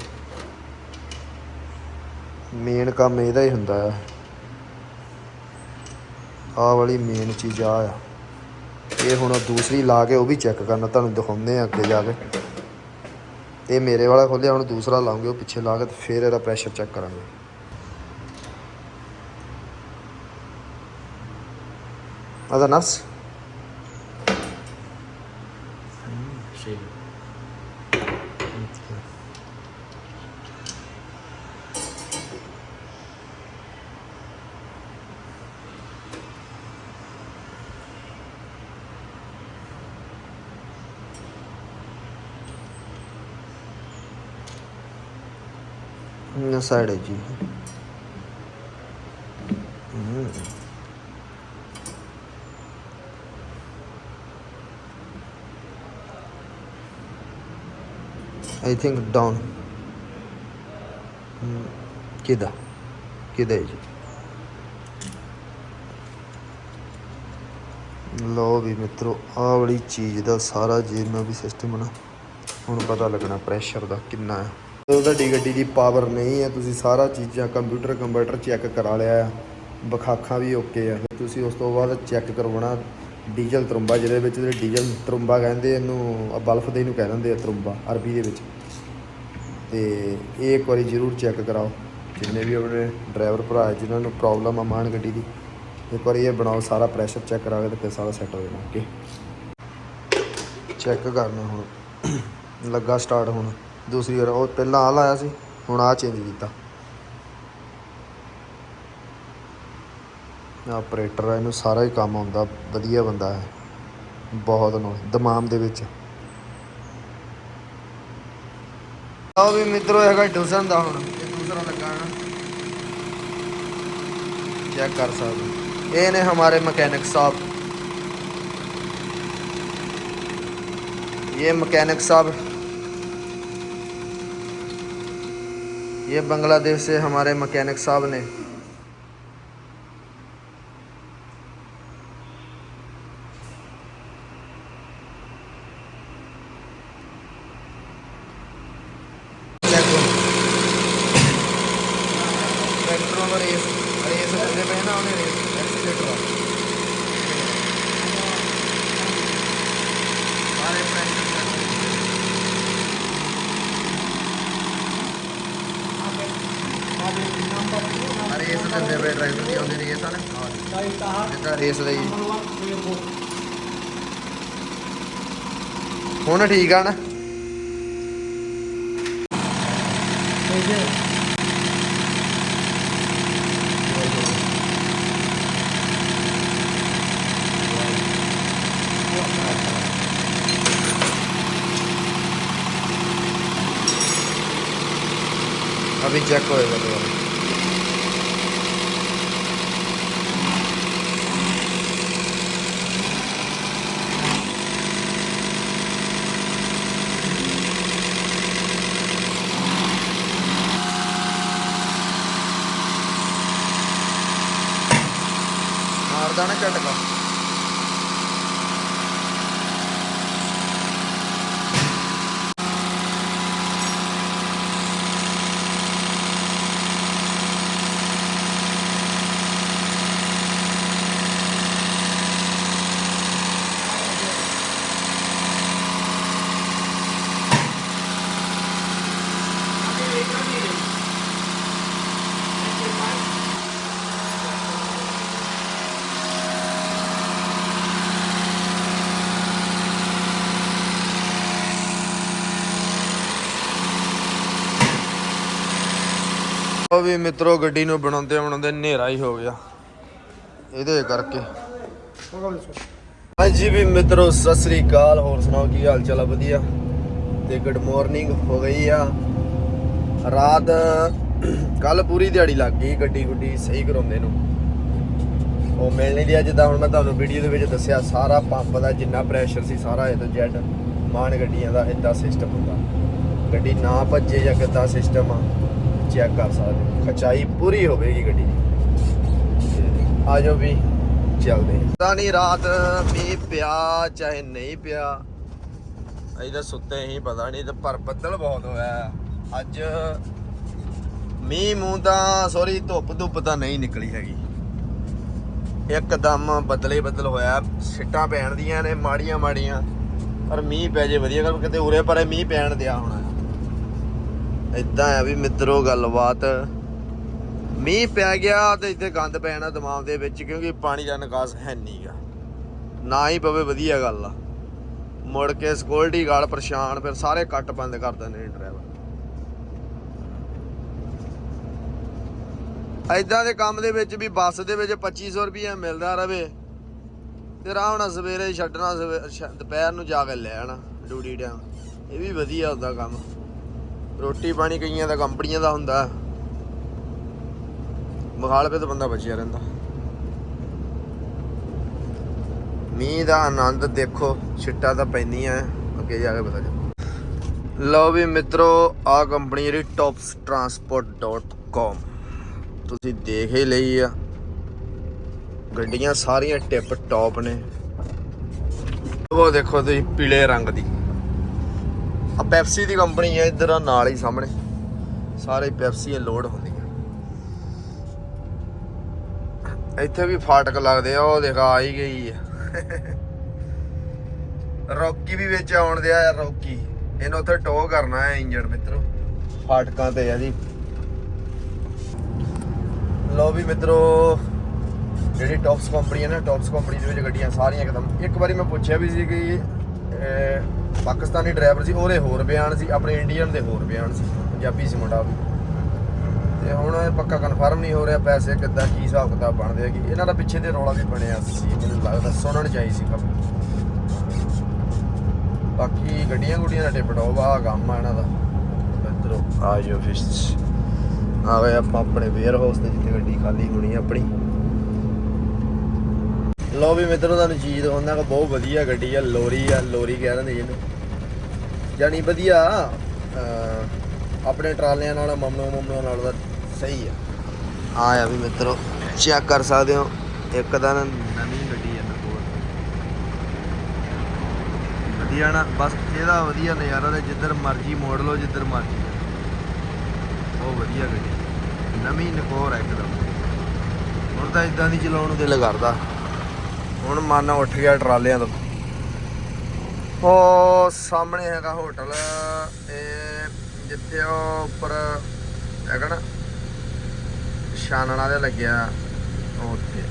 ਮੇਨ ਕੰਮ ਇਹਦਾ ਹੀ ਹੁੰਦਾ ਆ। ਆਹ ਵਾਲੀ ਮੇਨ ਚੀਜ਼ ਆ ਆ। ਇਹ ਹੁਣ ਦੂਸਰੀ ਲਾ ਕੇ ਉਹ ਵੀ ਚੈੱਕ ਕਰਨਾ ਤੁਹਾਨੂੰ ਦਿਖਾਉਂਦੇ ਆ ਅੱਗੇ ਜਾ ਕੇ। ਇਹ ਮੇਰੇ ਵਾਲਾ ਖੋਲਿਆ, ਹੁਣ ਦੂਸਰਾ ਲਾਉਂਗੇ, ਉਹ ਪਿੱਛੇ ਲਾ ਕੇ ਤੇ ਫਿਰ ਇਹਦਾ ਪ੍ਰੈਸ਼ਰ ਚੈੱਕ ਕਰਾਂਗੇ। هذا نفس نسائڈ ہے جی ਆਈ ਥਿੰਕ ਡਾਊਨ ਕਿਦਾ ਕਿਦਾ ਜੀ ਲੋ ਵੀ ਮਿੱਤਰੋ, ਆਹ ਵਾਲੀ ਚੀਜ਼ ਦਾ ਸਾਰਾ ਜਿੰਨਾ ਵੀ ਸਿਸਟਮ ਨਾ, ਹੁਣ ਪਤਾ ਲੱਗਣਾ ਪ੍ਰੈਸ਼ਰ ਦਾ ਕਿੰਨਾ ਹੈ ਜਦੋਂ ਤੁਹਾਡੀ ਗੱਡੀ ਦੀ ਪਾਵਰ ਨਹੀਂ ਹੈ ਤੁਸੀਂ ਸਾਰਾ ਚੀਜ਼ਾਂ ਕੰਪਿਊਟਰ ਕੰਪਿਊਟਰ ਚੈੱਕ ਕਰਾ ਲਿਆ ਆ। ਬਖਾਖਾਂ ਵੀ ਓਕੇ ਆ। ਤੁਸੀਂ ਉਸ ਤੋਂ ਬਾਅਦ ਚੈੱਕ ਕਰਵਾਉਣਾ ਡੀਜ਼ਲ ਤਰੰਬਾ, ਜਿਹਦੇ ਵਿੱਚ ਜਿਹੜੇ ਡੀਜ਼ਲ ਤਰੰਬਾ ਕਹਿੰਦੇ ਇਹਨੂੰ ਬਲਫ ਦੇ ਇਹਨੂੰ ਕਹਿ ਦਿੰਦੇ ਆ ਤਰੰਬਾ ਅਰਬੀ ਦੇ ਵਿੱਚ। ਤੇ ਇਹ ਇੱਕ ਵਾਰੀ ਜ਼ਰੂਰ ਚੈੱਕ ਕਰਾਓ, ਜਿੰਨੇ ਵੀ ਆਪਣੇ ਡਰਾਈਵਰ ਭਰਾ ਹੈ, ਜਿਨ੍ਹਾਂ ਨੂੰ ਪ੍ਰੋਬਲਮ ਆ ਮਾਨ ਗੱਡੀ ਦੀ, ਇੱਕ ਵਾਰੀ ਇਹ ਬਣਾਓ, ਸਾਰਾ ਪ੍ਰੈਸ਼ਰ ਚੈੱਕ ਕਰਾ ਕੇ ਤੇ ਫਿਰ ਸਾਰਾ ਸੈੱਟ ਹੋ ਜਾਣਾ ਓਕੇ ਚੈੱਕ ਕਰਨਾ ਹੁਣ, ਲੱਗਾ ਸਟਾਰਟ ਹੁਣ, ਦੂਸਰੀ ਵਾਰ, ਉਹ ਪਹਿਲਾਂ ਆ ਲਾਇਆ ਸੀ, ਹੁਣ ਆ ਚੇਂਜ ਕੀਤਾ। ਆਪਰੇਟਰ ਇਹਨੂੰ ਸਾਰਾ ਹੀ ਕੰਮ ਆਉਂਦਾ, ਵਧੀਆ ਬੰਦਾ ਹੈ, ਬਹੁਤ ਨੂੰ ਦਮਾਮ ਦੇ ਵਿੱਚ। ਆਓ ਵੀ ਮਿੱਤਰੋ ਹੈਗਾ ਡੂਸਨ ਦਾ ਹੁਣ ਇਹ ਦੂਸਰਾ ਲੱਗਾ ਨਾ ਚੈੱਕ ਕਰ ਸਕਦੇ ਹੋ। ਇਹ ਨੇ ਹਮਾਰੇ ਮਕੈਨਿਕ ਸਾਹਿਬ ये मैकेनिक साहब ये बांग्लादेश से हमारे मैकेनिक साहब ने ਰੇਸ ਦਿੰਦੇ ਪਏ ਡਰਾਈਵਰ ਦੀ ਆਉਂਦੀ ਰੇਸ ਆ ਜਿੱਦਾਂ ਰੇਸ ਲਈ। ਹੁਣ ਠੀਕ ਆ ਨਾ। আমি চেক করে দেবো അതാണ് കേട്ടോ ਉਹ ਵੀ ਮਿੱਤਰੋ ਗੱਡੀ ਨੂੰ ਬਣਾਉਂਦੇ ਬਣਾਉਂਦੇ ਹਨੇਰਾ ਹੀ ਹੋ ਗਿਆ। ਇਹਦੇ ਕਰਕੇ। ਹਾਂਜੀ ਵੀ ਮਿੱਤਰੋ, ਸਤਿ ਸ੍ਰੀ ਅਕਾਲ। ਹੋਰ ਸੁਣਾਓ, ਕੀ ਹਾਲ ਚਾਲ ਆ? ਵਧੀਆ। ਤੇ ਗੁੱਡ ਮਾਰਨਿੰਗ ਹੋ ਗਈ ਆ। ਰਾਤ ਕੱਲ ਪੂਰੀ ਦਿਹਾੜੀ ਲੱਗ ਗਈ ਗੱਡੀ ਗੁੱਡੀ ਸਹੀ ਕਰਾਉਂਦੇ ਨੂੰ। ਉਹ ਮਿਲ ਨਹੀਂ ਲਿਆ ਜਿੱਦਾਂ ਹੁਣ ਮੈਂ ਤੁਹਾਨੂੰ ਵੀਡੀਓ ਦੇ ਵਿੱਚ ਦੱਸਿਆ, ਸਾਰਾ ਪੰਪ ਦਾ ਜਿੰਨਾ ਪ੍ਰੈਸ਼ਰ ਸੀ, ਸਾਰਾ ਇਹ ਤੋਂ ਜੈਡ ਮਾਨ ਗੱਡੀਆਂ ਦਾ ਇਦਾਂ ਸਿਸਟਮ ਹੁੰਦਾ। ਗੱਡੀ ਨਾ ਭੱਜੇ ਜਾਂ ਕਿੱਦਾਂ ਸਿਸਟਮ ਆ। ਚੈੱਕ ਕਰ ਸਕਦੇ ਖਚਾਈ ਪੂਰੀ ਹੋਵੇਗੀ ਗੱਡੀ ਦੀ। ਆ ਜਾਓ ਵੀ ਚੱਲਦੇ ਪਤਾ ਨਹੀਂ ਰਾਤ ਮੀਂਹ ਪਿਆ ਚਾਹੇ ਨਹੀਂ ਪਿਆ। ਅਜੇ ਤਾਂ ਸੁੱਤੇ ਹੀ, ਪਤਾ ਨਹੀਂ ਤੇ ਪਰ ਬੱਦਲ ਬਹੁਤ ਹੋਇਆ। ਅੱਜ ਮੀਂਹ ਮੂੰਹ ਤਾਂ ਸੌਰੀ ਧੁੱਪ ਧੁੱਪ ਤਾਂ ਨਹੀਂ ਨਿਕਲੀ ਹੈਗੀ। ਇੱਕਦਮ ਬਦਲੇ ਬਦਲ ਹੋਇਆ। ਛਿੱਟਾਂ ਪੈਣ ਦੀਆਂ ਨੇ ਮਾੜੀਆਂ ਮਾੜੀਆਂ ਪਰ ਮੀਂਹ ਪੈ ਜੇ ਵਧੀਆ ਕਰ ਕਿਤੇ ਉਰੇ ਪਰੇ ਮੀਂਹ ਪੈਣ ਦਿਆ ਹੋਣਾ। ਇਦਾਂ ਆ ਵੀ ਮਿੱਤਰੋ ਗੱਲਬਾਤ। ਮੀਂਹ ਪੈ ਗਿਆ ਤੇ ਇੱਥੇ ਗੰਦ ਪੈਣਾ ਦਿਮਾਗ ਦੇ ਵਿੱਚ ਕਿਉਂਕਿ ਪਾਣੀ ਦਾ ਨਿਕਾਸ ਹੈ ਨਹੀਂਗਾ ਨਾ ਹੀ ਪਵੇ ਵਧੀਆ ਗੱਲ ਆ। ਮੁੜ ਕੇ ਸਕਿਉਰਟੀ ਗਾਰਡ ਪਰੇਸ਼ਾਨ, ਫਿਰ ਸਾਰੇ ਕੱਟ ਬੰਦ ਕਰ ਦਿੰਦੇ ਨੇ ਡਰਾਈਵਰ ਐਦਾਂ ਦੇ ਕੰਮ ਦੇ ਵਿੱਚ ਵੀ ਬੱਸ ਦੇ ਵਿੱਚ 2500 ਰੁਪਏ ਮਿਲਦਾ ਰਵੇ ਤੇ ਰਾਹ ਹੁਣ ਸਵੇਰੇ ਛੱਡਣਾ, ਸਵੇ- ਦੁਪਹਿਰ ਨੂੰ ਜਾ ਕੇ ਲੈ ਆਣਾ, ਡਿਊਟੀ ਟਾਈਮ। ਇਹ ਵੀ ਵਧੀਆ ਹੁੰਦਾ ਕੰਮ। ਰੋਟੀ ਪਾਣੀ ਕਈਆਂ ਦਾ, ਕੰਪਨੀਆਂ ਦਾ ਹੁੰਦਾ। ਮਖਾਲਪੇ ਤੋਂ ਬੰਦਾ ਬਚਿਆ ਰਹਿੰਦਾ। ਮੀਂਹ ਦਾ ਆਨੰਦ ਦੇਖੋ, ਛਿੱਟਾ ਤਾਂ ਪੈਂਦੀਆਂ, ਅੱਗੇ ਜਾ ਕੇ ਪਤਾ ਚੱਲੂ। ਲਓ ਵੀ ਮਿੱਤਰੋ, ਆ ਕੰਪਨੀ ਜਿਹੜੀ topstransport.com ਤੁਸੀਂ ਦੇਖ ਹੀ ਲਈ ਆ। ਗੱਡੀਆਂ ਸਾਰੀਆਂ ਟਿਪ ਟੌਪ ਨੇ। ਉਹ ਦੇਖੋ ਤੁਸੀਂ ਪੀਲੇ ਰੰਗ ਦੀ। ਆ ਪੈਪਸੀ ਦੀ ਕੰਪਨੀ ਹੈ ਇੱਧਰ ਆ, ਨਾਲ ਹੀ ਸਾਹਮਣੇ। ਸਾਰੇ ਪੈਪਸੀ ਲੋਡ ਹੁੰਦੀਆਂ। ਇੱਥੇ ਵੀ ਫਾਟਕ ਲੱਗਦੇ ਆ, ਉਹ ਦੇਖਾ, ਆ ਗਈ ਆ। ਰੌਕੀ ਵੀ ਵਿੱਚ ਆਉਣ ਦਿਆ ਆ, ਰੌਕੀ। ਇਹਨੂੰ ਉੱਥੇ ਟੋ ਕਰਨਾ ਹੈ ਇੰਜਣ ਮਿੱਤਰੋ। ਫਾਟਕਾਂ ਤੇ ਆ ਜੀ ਲੋ ਵੀ ਮਿੱਤਰੋ, ਜਿਹੜੀ ਟੌਪਸ ਕੰਪਨੀ ਹੈ ਨਾ ਟੌਪਸ ਕੰਪਨੀ ਦੇ ਵਿੱਚ ਗੱਡੀਆਂ ਸਾਰੀਆਂ ਇੱਕਦਮ। ਇੱਕ ਵਾਰੀ ਮੈਂ ਪੁੱਛਿਆ ਵੀ ਸੀ ਕਿ ਪਾਕਿਸਤਾਨੀ ਡਰਾਈਵਰ ਸੀ, ਉਹਦੇ ਹੋਰ ਬਿਆਨ ਸੀ, ਆਪਣੇ ਇੰਡੀਅਨ ਦੇ ਹੋਰ ਬਿਆਨ ਸੀ, ਪੰਜਾਬੀ ਸੀ ਮੁੰਡਾ ਵੀ ਤੇ ਹੁਣ ਪੱਕਾ ਕਨਫਰਮ ਨਹੀਂ ਹੋ ਰਿਹਾ, ਪੈਸੇ ਕਿੱਦਾਂ, ਕੀ ਹਿਸਾਬ ਕਿਤਾਬ ਬਣਦੇ ਆ ਕਿ ਇਹਨਾਂ ਦਾ ਪਿੱਛੇ ਦੇ ਰੌਲਾ ਵੀ ਬਣਿਆ ਸੀ ਮੈਨੂੰ ਲੱਗਦਾ ਸੁਣਨ ਚਾਹੀ ਸੀ ਖਬਰ। ਬਾਕੀ ਗੱਡੀਆਂ ਗੁੱਡੀਆਂ ਦਾ ਟਿਪ ਟੌਪ ਆ ਕੰਮ ਆ ਇਹਨਾਂ ਦਾ। ਮਿੱਤਰੋ, ਆ ਜੋ ਫਿਸ਼ ਆ ਗਏ ਆਪਾਂ ਆਪਣੇ ਵੇਅਰ ਹਾਊਸ ਤੇ, ਜਿੱਥੇ ਗੱਡੀ ਖਾਲੀ ਹੋਣੀ ਆਪਣੀ। ਲੋ ਵੀ ਮਿੱਤਰੋ, ਤੁਹਾਨੂੰ ਚੀਜ਼ ਦਿਖਾਉਂਦਾ ਕਿ ਬਹੁਤ ਵਧੀਆ ਗੱਡੀ ਆ, ਲੋਰੀ ਆ, ਲੋਰੀ ਕਹਿ ਦਿੰਦੇ ਜਿਹਨੂੰ। ਜਾਨੀ ਵਧੀਆ ਆਪਣੇ ਟਰਾਲਿਆਂ ਨਾਲ, ਮਮਨੋ ਮਮਨੋ ਨਾਲ ਦਾ ਸਹੀ ਆ। ਆ ਆ ਵੀ ਮਿੱਤਰੋ ਚੈੱਕ ਕਰ ਸਕਦੇ ਹੋ, ਇੱਕ ਤਾਂ ਨਵੀਂ ਗੱਡੀ ਆ ਮੇਰੇ ਕੋਲ। ਵਧੀਆ ਨਾ, ਬਸ ਇਹਦਾ ਵਧੀਆ ਨਜ਼ਾਰਾ ਤੇ ਜਿੱਧਰ ਮਰਜ਼ੀ ਮੋੜ ਲਓ, ਜਿੱਧਰ ਮਰਜ਼ੀ ਬਹੁਤ ਵਧੀਆ ਗੱਡੀ ਨਵੀਂ ਨਕੋਰ ਹੈ ਇੱਕਦਮ। ਹੁਣ ਤਾਂ ਇਦਾਂ ਦੀ ਚਲਾਉਣ ਨੂੰ ਦਿਲ ਕਰਦਾ। ਹੁਣ ਮਨ ਉੱਠ ਗਿਆ ਟਰਾਲਿਆਂ ਤੋਂ। ਉਹ ਸਾਹਮਣੇ ਹੈਗਾ ਹੋਟਲ, ਇਹ ਜਿੱਥੇ ਉਹ ਉੱਪਰ ਹੈਗਾ ਨਾ ਛਾਨਣਾ ਦੇ ਲੱਗਿਆ ਉੱਥੇ।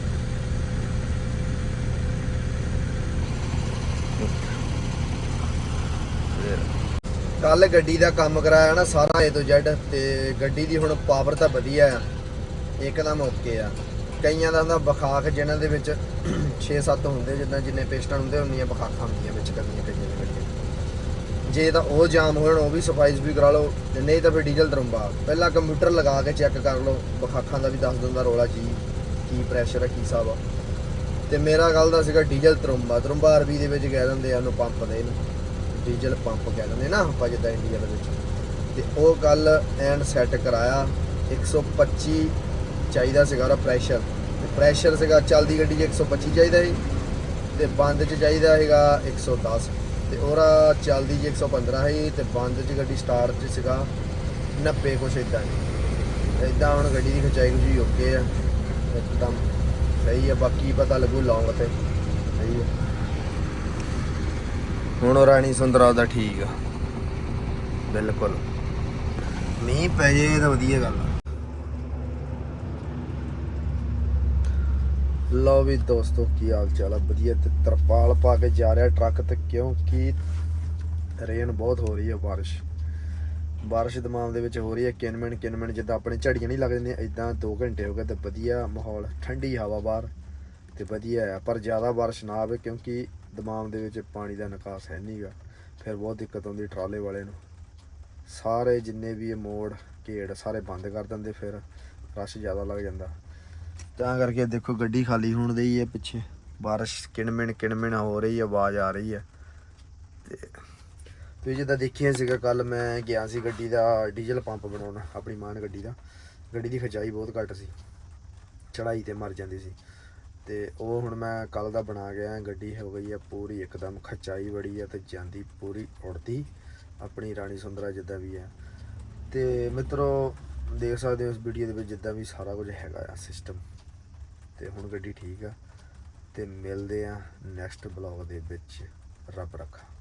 ਕੱਲ ਗੱਡੀ ਦਾ ਕੰਮ ਕਰਾਇਆ ਨਾ ਸਾਰਾ A ਤੋਂ Z, ਤੇ ਗੱਡੀ ਦੀ ਹੁਣ ਪਾਵਰ ਤਾਂ ਵਧੀਆ ਆ। ਇੱਕਦਮ ਓਕੇ ਆ। ਕਈਆਂ ਦਾ ਹੁੰਦਾ ਬਖਾਖ ਜਿਨ੍ਹਾਂ ਦੇ ਵਿੱਚ 6-7 ਹੁੰਦੇ, ਜਿੱਦਾਂ ਜਿੰਨੇ ਪੇਸਟਨ ਹੁੰਦੇ ਹੁੰਦੀਆਂ ਬਖਾਖਾਂ ਹੁੰਦੀਆਂ ਵਿੱਚ ਕਰਨੀਆਂ ਕਈਆਂ ਦੇ ਗੱਡੀਆਂ ਜੇ ਤਾਂ ਉਹ ਜਾਮ ਹੋਣ, ਉਹ ਵੀ ਸਫਾਈਜ਼ ਵੀ ਕਰਾ ਲਓ, ਤੇ ਨਹੀਂ ਤਾਂ ਫਿਰ ਡੀਜ਼ਲ ਤਰੰਬਾ। ਪਹਿਲਾਂ ਕੰਪਿਊਟਰ ਲਗਾ ਕੇ ਚੈੱਕ ਕਰ ਲਓ, ਬਖਾਖਾਂ ਦਾ ਵੀ ਦੱਸ ਦਿੰਦਾ ਰੋਲਾ ਜੀ ਕੀ ਪ੍ਰੈਸ਼ਰ ਹੈ ਕੀ ਹਿਸਾਬ ਆ। ਤੇ ਮੇਰਾ ਗੱਲ ਦਾ ਸੀਗਾ ਡੀਜ਼ਲ ਤਰੰਬਾ। ਤਰੰਬਾ ਅਰਬੀ ਦੇ ਵਿੱਚ ਕਹਿ ਦਿੰਦੇ ਆ, ਉਹਨੂੰ ਪੰਪ ਦੇ ਇਹਨੂੰ। ਡੀਜ਼ਲ ਪੰਪ ਕਹਿ ਦਿੰਦੇ ਨਾ ਆਪਾਂ ਜਿੱਦਾਂ ਇੰਡੀਆ ਦੇ ਵਿੱਚ। ਤੇ ਉਹ ਗੱਲ ਐਂਡ ਸੈੱਟ ਕਰਾਇਆ 125 ਚਾਹੀਦਾ ਸੀਗਾ ਉਹਦਾ ਪ੍ਰੈਸ਼ਰ ਤੇ ਪ੍ਰੈਸ਼ਰ ਸੀਗਾ ਚੱਲਦੀ ਗੱਡੀ 'ਚ 125 ਚਾਹੀਦਾ ਸੀ ਤੇ ਬੰਦ 'ਚ ਚਾਹੀਦਾ ਹੈਗਾ 110 ਤੇ ਉਹਦਾ ਚੱਲਦੀ 'ਚ 115 ਸੀ ਤੇ ਬੰਦ 'ਚ ਗੱਡੀ ਸਟਾਰਟ 'ਚ ਸੀਗਾ 90 ਕੁਛ ਇਦਾਂ ਇਦਾਂ ਹੁਣ ਗੱਡੀ ਦੀ ਖਚਾਈ ਖੁਚੀ ਓਕੇ ਆ। ਇੱਕਦਮ ਸਹੀ ਆ, ਬਾਕੀ ਪਤਾ ਲੱਗੂ ਲੌਂਗ ਤੇ। ਸਹੀ ਆ। ਹੁਣ ਉਹ ਰਾਣੀ ਸੁੰਦਰਾ ਦਾ ਠੀਕ ਆ। ਬਿਲਕੁਲ। ਮੀਂਹ ਪੈ ਜੇ ਤਾਂ ਵਧੀਆ ਗੱਲ ਆ। ਲਓ ਵੀ ਦੋਸਤੋ, ਕੀ ਹਾਲ ਚਾਲ ਆ? ਵਧੀਆ ਤੇ ਤਰਪਾਲ ਪਾ ਕੇ ਜਾ ਰਿਹਾ ਟਰੱਕ ਤੇ, ਕਿਉਂਕਿ ਰੇਨ ਬਹੁਤ ਹੋ ਰਹੀ ਹੈ ਬਾਰਿਸ਼। ਬਾਰਿਸ਼ ਦਿਮਾਗ ਦੇ ਵਿੱਚ ਹੋ ਰਹੀ ਹੈ ਕਿਨਮਿਨ ਕਿਨਮਿਨ ਜਿੱਦਾਂ ਆਪਣੇ ਝੜੀਆਂ ਨਹੀਂ ਲੱਗ ਜਾਂਦੀਆਂ ਇਦਾਂ 2 ਘੰਟੇ ਹੋ ਗਏ ਤੇ ਵਧੀਆ ਮਾਹੌਲ, ਠੰਡੀ ਹਵਾ ਬਾਹਰ ਤੇ ਵਧੀਆ ਹੈ ਪਰ ਜ਼ਿਆਦਾ ਬਾਰਿਸ਼ ਨਾ ਆਵੇ, ਕਿਉਂਕਿ ਦਿਮਾਗ ਦੇ ਵਿੱਚ ਪਾਣੀ ਦਾ ਨਿਕਾਸ ਹੈ ਨਹੀਂਗਾ ਫਿਰ ਬਹੁਤ ਦਿੱਕਤ ਆਉਂਦੀ ਟਰਾਲੇ ਵਾਲੇ ਨੂੰ। ਸਾਰੇ ਜਿੰਨੇ ਵੀ ਇਹ ਮੋੜ, ਘੇੜ, ਸਾਰੇ ਬੰਦ ਕਰ ਦਿੰਦੇ, ਫਿਰ ਰਸ਼ ਜ਼ਿਆਦਾ ਲੱਗ ਜਾਂਦਾ। ਤਾਂ ਕਰਕੇ ਦੇਖੋ ਗੱਡੀ ਖਾਲੀ ਹੋਣ ਦੀ ਹੈ ਪਿੱਛੇ। ਬਾਰਿਸ਼ ਕਿਣਮਿਣ ਕਿਣਮਿਣ ਹੋ ਰਹੀ ਹੈ, ਆਵਾਜ਼ ਆ ਰਹੀ ਹੈ। ਤੇ ਤੁਸੀਂ ਜਿੱਦਾਂ ਦੇਖਿਆ ਸੀਗਾ ਕੱਲ ਮੈਂ ਗਿਆ ਸੀ ਗੱਡੀ ਦਾ ਡੀਜ਼ਲ ਪੰਪ ਬਣਾਉਣ, ਆਪਣੀ ਮਾਨ ਗੱਡੀ ਦਾ। ਗੱਡੀ ਦੀ ਖਚਾਈ ਬਹੁਤ ਘੱਟ ਸੀ। ਚੜਾਈ ਤੇ ਮਰ ਜਾਂਦੀ ਸੀ। ਤੇ ਉਹ ਹੁਣ ਮੈਂ ਕੱਲ ਦਾ ਬਣਾ ਗਿਆ, ਗੱਡੀ ਹੋ ਗਈ ਹੈ ਪੂਰੀ, ਇੱਕਦਮ ਖਚਾਈ ਬੜੀ ਹੈ ਤੇ ਜਾਂਦੀ ਪੂਰੀ, ਉੜਦੀ ਆਪਣੀ ਰਾਣੀ ਸੁੰਦਰਾ ਜਿੱਦਾਂ ਵੀ ਹੈ। ਤੇ ਮਿੱਤਰੋ, ਦੇਖ ਸਕਦੇ ਹੋ ਇਸ ਵੀਡੀਓ ਦੇ ਵਿੱਚ ਜਿੱਦਾਂ ਵੀ ਸਾਰਾ ਕੁਝ ਹੈਗਾ ਆ ਸਿਸਟਮ ਤੇ ਹੁਣ ਗੱਡੀ ਠੀਕ ਆ। ਤੇ ਮਿਲਦੇ ਆ ਨੈਕਸਟ ਬਲੌਗ ਦੇ ਵਿੱਚ। ਰੱਬ ਰੱਖਾ।